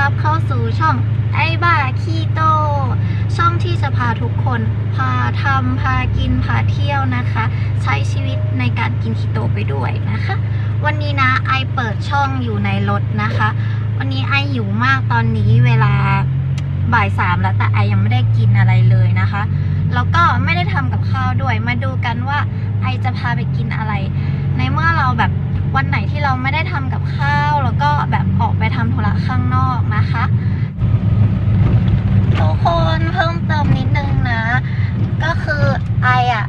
รับเข้าสู่ช่องไอ้บ้าคีโต ช่องที่จะพาทุกคนพาทำพากินพาเที่ยวนะคะ ใช้ชีวิตในการกินคีโตไปด้วยนะคะ วันนี้นะไอเปิดช่องอยู่ในรถนะคะ วันนี้ไอหิวมากตอนนี้เวลาบ่ายสามแล้วแต่ไอยังไม่ได้กินอะไรเลยนะคะ แล้วก็ไม่ได้ทำกับข้าวด้วยมาดูกันว่าไอจะพาไปกินอะไร ในเมื่อเราแบบวันไหนที่เราไม่ได้ทำกับข้าว แล้วก็แบบออกไปทำธุระข้างนอกนะคะ ทุกคนเพิ่มเติมนิดนึงนะ ก็คือไออะ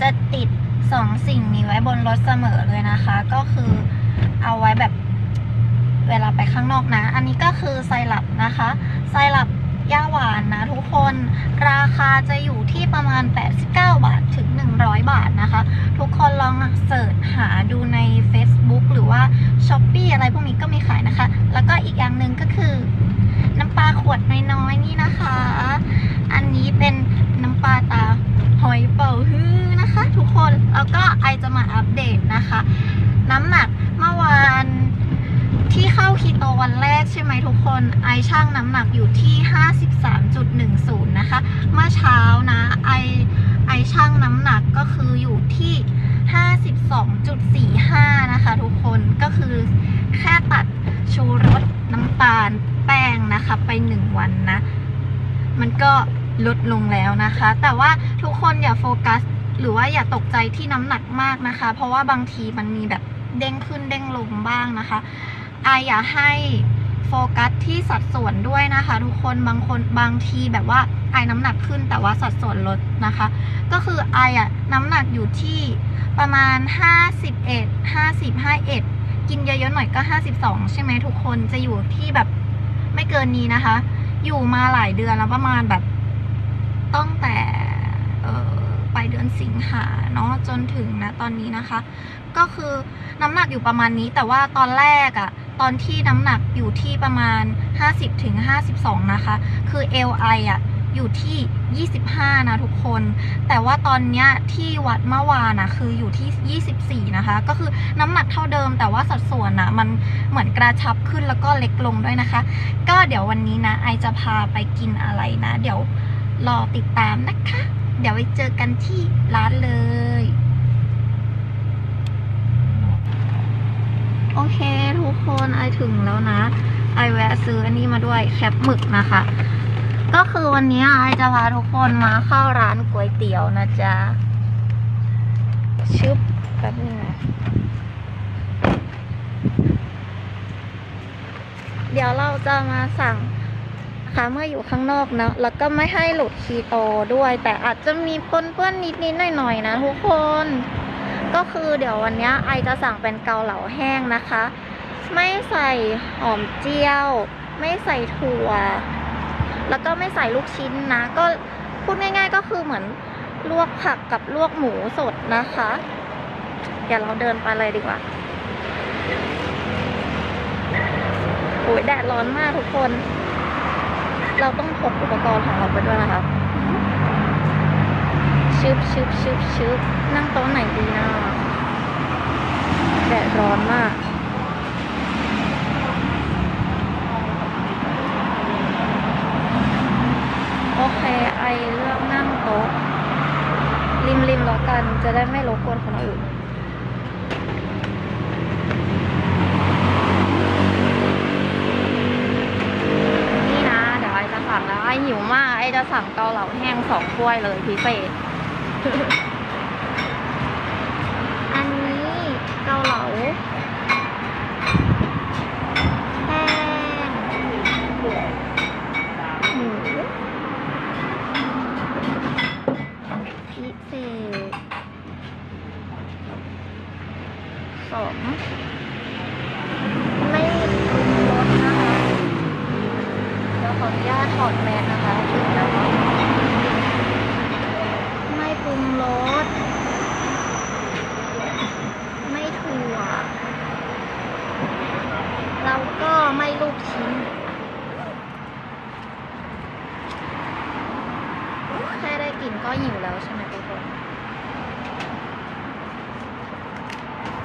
จะติดสองสิ่งนี้ไว้บนรถเสมอเลยนะคะ ก็คือเอาไว้แบบเวลาไปข้างนอกนะ อันนี้ก็คือไซรัปนะคะ ไซรัป ย่าหวานนะทุกคน ราคาจะอยู่ที่ประมาณ 89 บาทถึง 100 บาทนะคะ ทุกคนลองเสิร์ชหาดูใน Facebook หรือว่า s h อ p e e อะไรพวกนี้ก็มีขายนะคะ แล้วก็อีกอย่างหนึ่งก็คือ น้ำปลาขวดน้อยๆนี่นะคะ อันนี้เป็นน้ำปลาตาหอยเป่าฮื้อนะคะ ทุกคนแล้วก็ไอจะมาอัปเดตนะคะ น้ำหนักเมื่อวาน เข้าคีโตวันแรกใช่ไหมทุกคน ไอช่างน้ำหนักอยู่ที่ 53.10 นะคะ เมื่อเช้านะไอไอช่างน้ำหนักก็คืออยู่ที่ 52.45 นะคะทุกคนก็คือแค่ตัดชูรสน้ำตาลแป้งนะคะไปหนึ่งวันนะ มันก็ลดลงแล้วนะคะ แต่ว่าทุกคนอย่าโฟกัส หรือว่าอย่าตกใจที่น้ำหนักมากนะคะ เพราะว่าบางทีมันมีแบบเด้งขึ้นเด้งลงบ้างนะคะ อายอย่าให้โฟกัสที่สัดส่วนด้วยนะคะ ทุกคนบางคนบางทีแบบว่าไอน้ำหนักขึ้นแต่ว่าสัดส่วนลดนะคะ ก็คือไออะน้ำหนักอยู่ที่ประมาณ 51 50 51 กินเยอะๆหน่อยก็ 52 ใช่ไหมทุกคนจะอยู่ที่แบบไม่เกินนี้นะคะ อยู่มาหลายเดือนแล้วประมาณแบบตั้งแต่เอ่อปเดือนสิงหาเนาะจนถึงนะตอนนี้นะคะ ก็คือน้ำหนักอยู่ประมาณนี้แต่ว่าตอนแรกอะ ตอนที่น้ำหนักอยู่ที่ประมาณ 50ถึง52 นะคะ คือ LI อะอยู่ที่ 25 นะทุกคน แต่ว่าตอนเนี้ยที่วัดเมื่อวานนะคืออยู่ที่ 24 นะคะ ก็คือน้ำหนักเท่าเดิม แต่ว่าสัดส่วนนะมันเหมือนกระชับขึ้นแล้วก็เล็กลงด้วยนะคะ ก็เดี๋ยววันนี้นะ ไอจะพาไปกินอะไรนะ เดี๋ยวรอติดตามนะคะ เดี๋ยวไปเจอกันที่ร้านเลย โอเค ทุกคนไอถึงแล้วนะ ไอแวะซื้ออันนี้มาด้วยแคปหมึกนะคะ ก็คือวันนี้ไอจะพาทุกคนมาเข้าร้านก๋วยเตี๋ยวนะจ๊ะชึบแป๊บนึงเดี๋ยวเราจะมาสั่งค่ะเมื่ออยู่ข้างนอกนะแล้วก็ไม่ให้หลุดคีโตด้วย แต่อาจจะมีปนเปื้อนนิดๆหน่อยๆนะทุกคน ก็คือเดี๋ยววันนี้ไอจะสั่งเป็นเกาเหลาแห้งนะคะ ไม่ใส่หอมเจียว ไม่ใส่ถั่ว แล้วก็ไม่ใส่ลูกชิ้นนะ ก็พูดง่าย ๆ ก็คือเหมือนลวกผักกับลวกหมูสดนะคะ เดี๋ยวเราเดินไปเลยดีกว่าโอ้ยแดดร้อนมากทุกคน เราต้องพกอุปกรณ์ของเราไปด้วยนะคะ ชึบชึบชึบชึบนั่งโต๊ะไหนดีนะแดดร้อนมาก โอเค ไอเลือกนั่งโต๊ะ ริมริมแล้วกัน จะได้ไม่รบกวนคนอื่นนี่นะเดี๋ยวไอจะสั่งแล้วไอหิวมาก ไอจะสั่งเกาเหลาแห้งสองถ้วยเลยพิเศษ อันนี้เกาเหลาแห้งหมูพิเศษสองไม่ปรุงรสนะคะเดี๋ยวขออนุญาตถอดแมสนะคะถึงแล้ว รส ไม่ถั่ว แล้วก็ไม่ลูกชิ้น แค่ได้กลิ่นก็หิวแล้วใช่ไหมทุกคน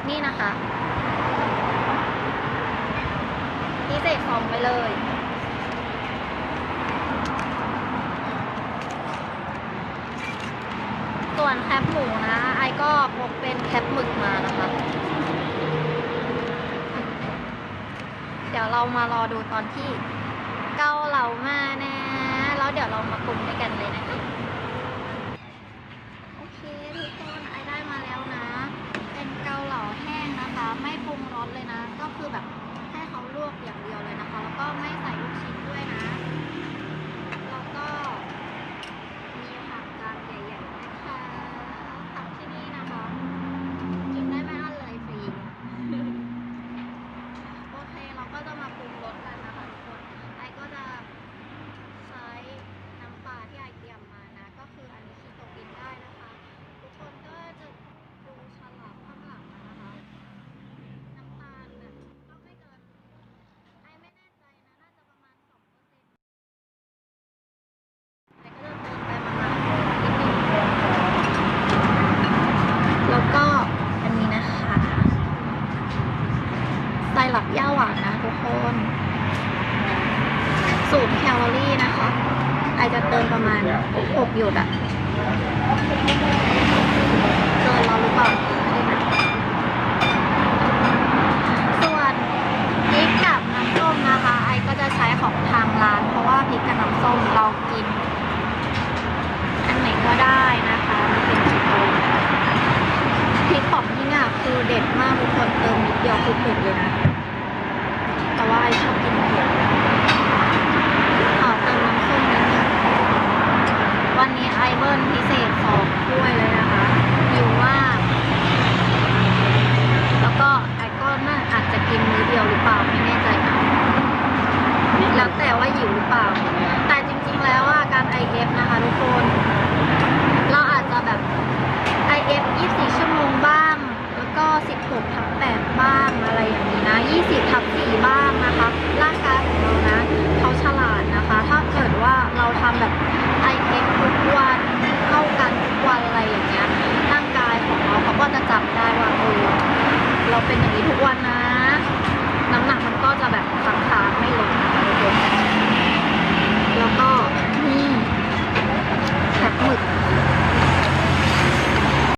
นี่นะคะ พิเศษสองไปเลย พกเป็นแคปหมึกมานะคะ เดี๋ยวเรามารอดูตอนที่เกาเหลามานะ แล้วเดี๋ยวเรามาปรุงด้วยกันเลยนะคะโอเคทุกคนไอได้มาแล้วนะ เป็นเกาเหลาแห้งนะคะ ไม่ปรุงรสเลยนะ ก็คือแบบ ไตรลับย่าหวานนะทุกคนสูตรแคลอรี่นะคะอาจจะเติมประมาณ6หยุดอะเติมเราหรือเปล่า 好的你不要会退给 เป็นอย่างนี้ทุกวันนะ